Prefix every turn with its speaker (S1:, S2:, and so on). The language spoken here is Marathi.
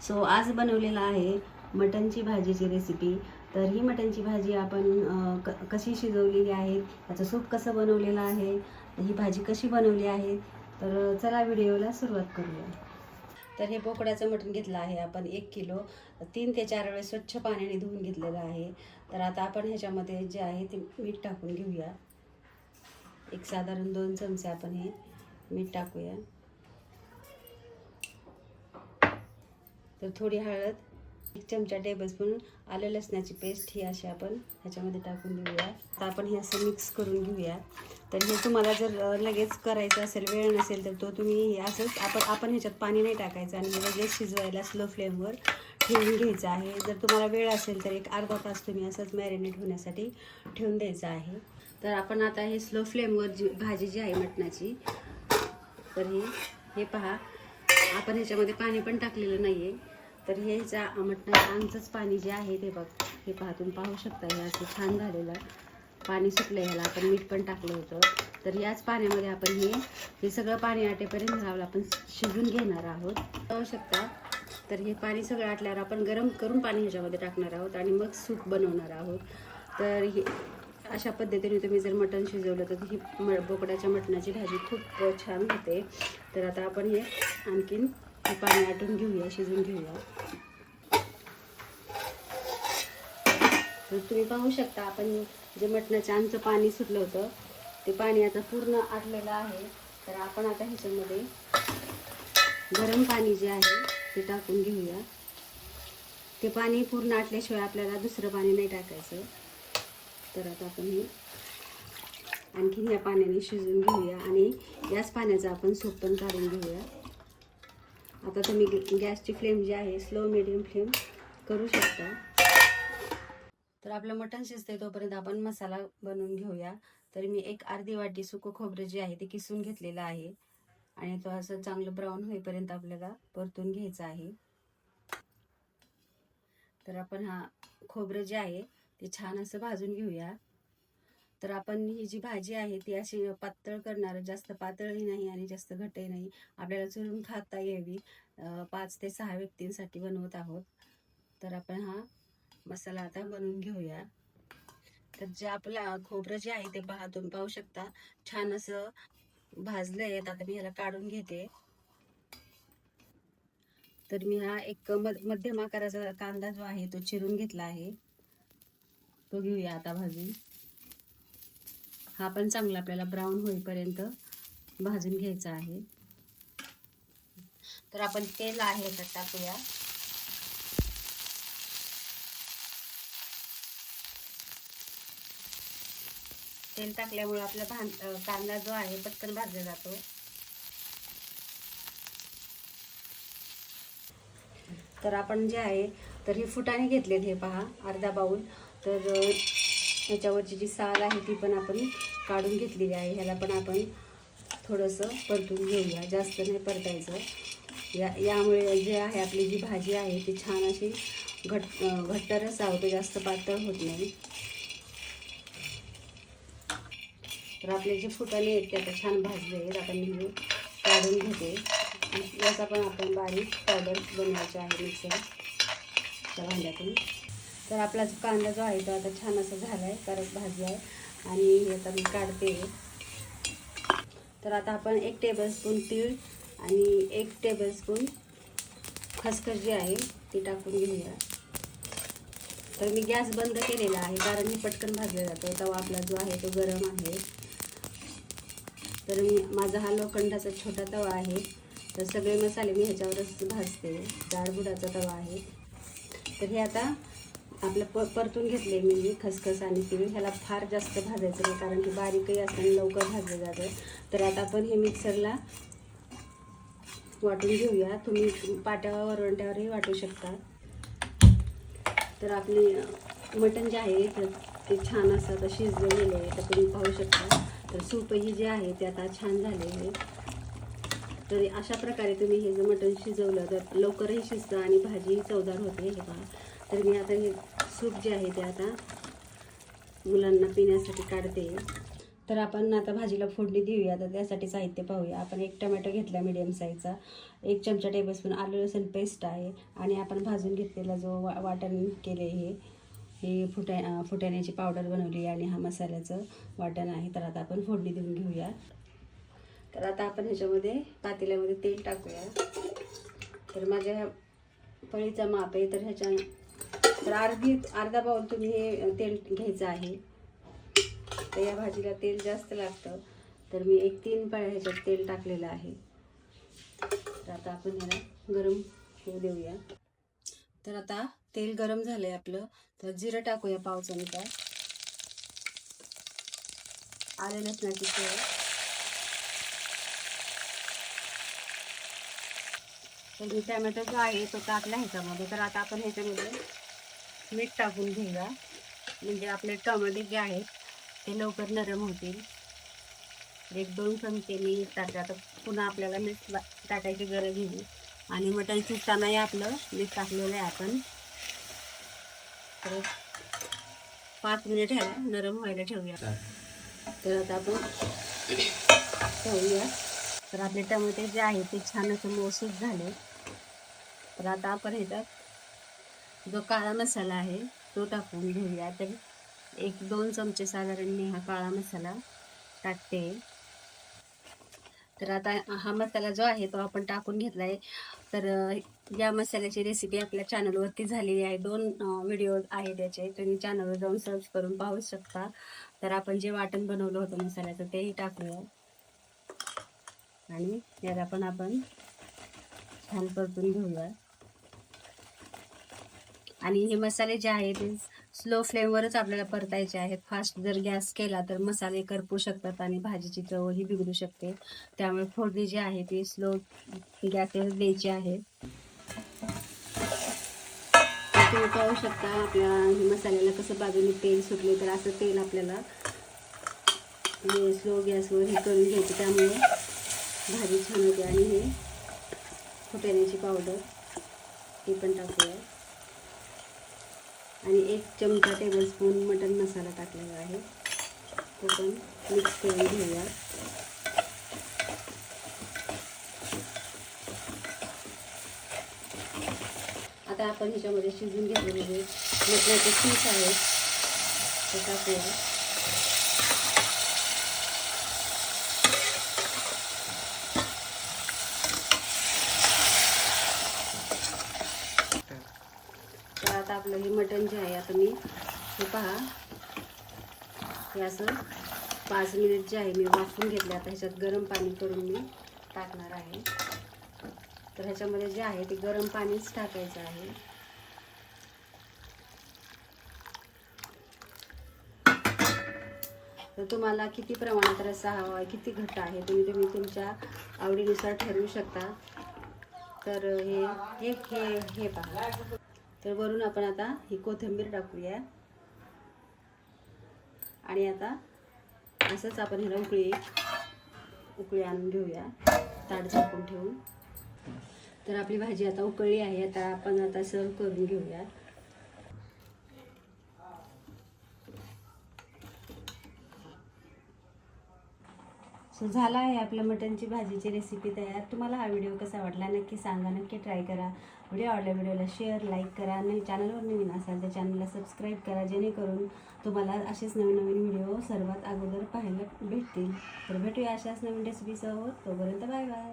S1: सो आज बनवलेला आहे मटनची भाजीची रेसिपी तर ही मटनची भाजी आपण क कशी शिजवलेली आहे त्याचं सूप कसं बनवलेलं आहे ही भाजी कशी बनवली आहे तर चला व्हिडिओला सुरुवात करूया. तर हे बोकडाचं मटण घेतलं आहे आपण एक किलो. तीन ते चार वेळेस स्वच्छ पाण्याने धुवून घेतलेलं आहे. तर आता आपण ह्याच्यामध्ये जे आहे ते मीठ टाकून घेऊया. एक साधारण दोन चमचे आपण हे मीठ टाकूया. तर थोडी हळद एक चमचा टेबलस्पून आलं लसणाची पेस्ट ही अशी आपण ह्याच्यामध्ये टाकून देऊया. तर आपण हे असं मिक्स करून घेऊया. तर हे तुम्हाला जर लगेच करायचं असेल वेळ नसेल तर तो तुम्ही हे असंच आपण आपण ह्याच्यात पाणी नाही टाकायचं आणि लगेच शिजवायला स्लो फ्लेमवर ठेवून घ्यायचं आहे. जर तुम्हाला वेळ असेल तर एक अर्धा तास तुम्ही असंच मॅरिनेट होण्यासाठी ठेवून द्यायचं आहे. तर आपण आता हे स्लो फ्लेमवर जी भाजी जी आहे मटणाची तर हे हे पहा. आपण ह्याच्यामध्ये पाणी पण टाकलेलं नाही आहे तर हे जा मटणाच्या आमचंच पाणी जे आहे ते बघ हे पाहतून पाहू शकता हे असं छान झालेलं पाणी सुटलं ह्याला. आपण मीठ पण टाकलं होतं. तर याच पाण्यामध्ये आपण हे हे सगळं पाणी आटेपर्यंत घालावलं आपण शिजून घेणार आहोत. पाहू शकता? तर हे पाणी सगळं आटल्यावर आपण गरम करून पाणी ह्याच्यामध्ये टाकणार आहोत आणि मग सूप बनवणार आहोत. तर हे अशा पद्धतीने तुम्ही जर मटण शिजवलं तर ही म बोकडाच्या मटणाची भाजी खूप छान होते. तर आता आपण हे आणखीन हे पाणी आटून घेऊया शिजून घेऊया. तर तुम्ही पाहू शकता आपण जे मटणाचं आमचं पाणी सुटलं होतं ते पाणी आता पूर्ण आटलेलं आहे. तर आपण आता ह्याच्यामध्ये गरम पाणी जे आहे ते टाकून घेऊया. ते पाणी पूर्ण आटल्याशिवाय आपल्याला दुसरं पाणी नाही टाकायचं. तर आता आपण हे आणखीन या पाण्याने शिजून घेऊया आणि याच पाण्याचा आपण सूप पण काढून घेऊया. आता तुम्ही गॅसची फ्लेम जी आहे स्लो मिडियम फ्लेम करू शकता. तर आपलं मटण शिजतंय तोपर्यंत आपण मसाला बनवून घेऊया. तर मी एक अर्धी वाटी सुकं खोबरं जे आहे ते किसून घेतलेलं आहे. आणि तो असं चांगलं ब्राऊन होईपर्यंत आपल्याला परतून घ्यायचं आहे. तर आपण हा खोबरं जे आहे ते छान असं भाजून घेऊया. तर आपण ही जी भाजी आहे ती अशी पातळ करणार. जास्त पातळही नाही आणि जास्त घटही नाही. आपल्याला चुरून खाता यावी. पाच ते सहा व्यक्तींसाठी बनवत आहोत. तर आपण हा मसाला आता बनवून घेऊया. तर जे आपला खोबरं जे आहे ते पहा तुम्ही पाहू शकता. छान असं भाजलं आहे. आता मी ह्याला काढून घेते. तर मी हा एक मध्यम आकाराचा कांदा जो आहे तो चिरून घेतला आहे. तो घेऊया आता भाजून. हा पण चांगला आपल्याला ब्राऊन होईपर्यंत भाजून घ्यायचा आहे. तर आपण तेल आहे तर टाकूया. तेल टाकल्यामुळे आपला भां कांदा जो आहे पटकन भाजला जातो. तर आपण जे आहे तर हे फुटाने घेतलेत हे पहा अर्धा बाऊल तर ह्याच्यावरची जी साल आहे ती पण आपण काढून घेतलेली आहे. ह्याला पण आपण थोडंसं परतून घेऊया. जास्त नाही परतायचं. या यामुळे जे आहे आपली जी भाजी आहे ती छान अशी घट घट्ट रस्सा होतो जास्त पातळ होत नाही. तर आपले जे फुटाणे आहेत ते आता छान भाजले आहेत. आता मी हे काढून घेते. याचा पण आपण बारीक पावडर बनवायचा आहे मिक्सरच्या भांड्यातून. तर आपला जो कांदा जो आहे तो आता छान असा झाला आहे करत भाजी आहे आणि हे आता मी काढते. तर आता आपण एक टेबलस्पून तीळ आणि एक टेबलस्पून खसखस जी आहे ती टाकून घेऊया. तर मी गॅस बंद केलेला आहे कारण मी पटकन भाजलं जातो. तवा आपला जो आहे तो गरम आहे. तर मी माझा हा लोखंडाचा छोटा तवा आहे. तर सगळे मसाले मी ह्याच्यावरच भाजते. जाडबुडाचा तवा आहे. तर हे आता आपलं प परतून घेतले मी खसखस आणि तीळ ह्याला फार जास्त भाजायचं नाही कारण की बारीकही असताना लवकर भाजलं जातं. तर आता आपण हे मिक्सरला वाटून घेऊया. तुम्ही पाट्यावर वरवंट्यावरही वाटू शकता. तर आपली मटण जे आहे तर ते छान असं आता शिजलेले आहे तर तुम्ही पाहू शकता. तर सूपही जे आहे ते आता छान झाले आहे. तर अशा प्रकारे तुम्ही हे जर मटण शिजवलं तर लवकरही शिजतं आणि भाजीही चवदार होते हे पहा. तर मी आता हे सूप जे आहे ते आता मुलांना पिण्यासाठी काढते. तर आपण आता भाजीला फोडणी देऊया. तर त्यासाठी साहित्य पाहूया. आपण एक टमॅटो घेतला मिडियम साईजचा एक चमचा टेबलस्पून आलू लसूण पेस्ट आहे. आणि आपण भाजून घेतलेला जो वा वाटण केले हे हे फुटा फुटाण्याची पावडर बनवली आणि हा मसाल्याचं वाटण आहे. तर आता आपण फोडणी देऊन घेऊया. तर आता आपण ह्याच्यामध्ये पातेल्यामध्ये तेल टाकूया. तर माझ्या पळीचा माप आहे तर ह्याच्या तर अर्धी अर्धा बाउल तुम्ही हे तेल घ्यायचं आहे. तर या भाजीला तेल जास्त लागतं. तर मी एक तीन पाळ्या ह्याच्यात तेल टाकलेलं आहे. तर आता आपण याला गरम होऊ देऊया. तर आता तेल गरम झालं आहे आपलं. तर जिरं टाकूया पाव चमचा आले लसणाची पेळ तर मी टॅमॅटो जो आहे तो टाकला ह्याच्यामध्ये. तर आता आपण ह्याच्यामध्ये मीठ टाकून घेऊया. म्हणजे आपले टमाटे जे आहेत ते लवकर नरम होतील. एक दोन चमचे मी टाकले आता पुन्हा आपल्याला मीठ टाकायची गरज नाही. आणि मटण शिजतानाही आपलं मीठ टाकलेलं आहे आपण. तर पाच मिनिट ह्याला नरम व्हायला ठेवूया. तर आता आपण ठेवूया. तर आपले टमाटे जे आहेत ते छान असं मोसूद झाले. तर आता आपण ह्याच्यात जो काळा मसाला आहे तो टाकून घेऊया. तर एक दोन चमचे साधारण मी हा काळा मसाला टाकते. तर आता हा मसाला जो आहे तो आपण टाकून घेतला आहे तर या मसाल्याची रेसिपी आपल्या चॅनलवरती झालेली आहे. दोन व्हिडिओ आहे त्याचे तुम्ही चॅनलवर जाऊन सर्च करून पाहू शकता. तर आपण जे वाटण बनवलं होतं मसाल्याचं तेही टाकूया. आणि याला पण आपण छान परतून घेऊया. आणि हे मसाले जे आहेत ते स्लो फ्लेमवरच आपल्याला परतायचे आहेत. फास्ट जर गॅस केला तर मसाले करपू शकतात आणि भाजीची चवही बिघडू शकते. त्यामुळे फोडणी जी आहे ती स्लो गॅसवर द्यायची आहे. तुम्ही पाहू शकता आपल्या हे मसाल्याला कसं बाजूने तेल सुटले तर असं तेल आपल्याला स्लो गॅसवर हे करून घ्यायचं. त्यामुळे भाजी छान होते. आणि हे फुटाण्याची पावडर हे पण टाकूया. आणि एक चमचा टेबलस्पून मटन मसाला टाकलेला आहे. तो पण मिक्स करून घेऊया. आता आपण ह्याच्यामध्ये शिजून घेतलेले जे मटणाचे पीस आहेत ते टाकूया तर आता आपलं हे मटण जे आहे आता मी हे पहा. हे असं पाच मिनिट जे आहे मी वाफून घेतले आता ह्याच्यात गरम पाणी करून मी टाकणार आहे. तर ह्याच्यामध्ये जे आहे ते गरम पाणीच टाकायचं आहे. तर तुम्हाला किती प्रमाणात रस्सा हवा आहे किती घट्ट आहे तुम्ही तुम्ही तुमच्या आवडीनुसार ठरवू शकता. तर हे हे हे हे पहा. तर वरून आपण आता ही कोथिंबीर टाकूया. आणि आता असंच आपण ह्याला उकळी उकळी आणून घेऊया. ताट झाकून ठेवून. तर आपली भाजी आता उकळली आहे. आता आपण आता सर्व करून घेऊया सो झाला आहे आपल्या मटनची भाजीची रेसिपी तयार. तुम्हाला हा व्हिडिओ कसा वाटला नक्की सांगा नक्की ट्राय करा. व्हिडिओ आवडला व्हिडिओला शेअर लाईक करा. आणि चॅनलवर नवीन असाल तर चॅनलला सबस्क्राईब करा जेणेकरून तुम्हाला असेच नवीन नवीन व्हिडिओ सर्वात अगोदर पाहायला भेटतील. तर भेटूया अशाच नवीन रेसिपीसह तोपर्यंत बाय बाय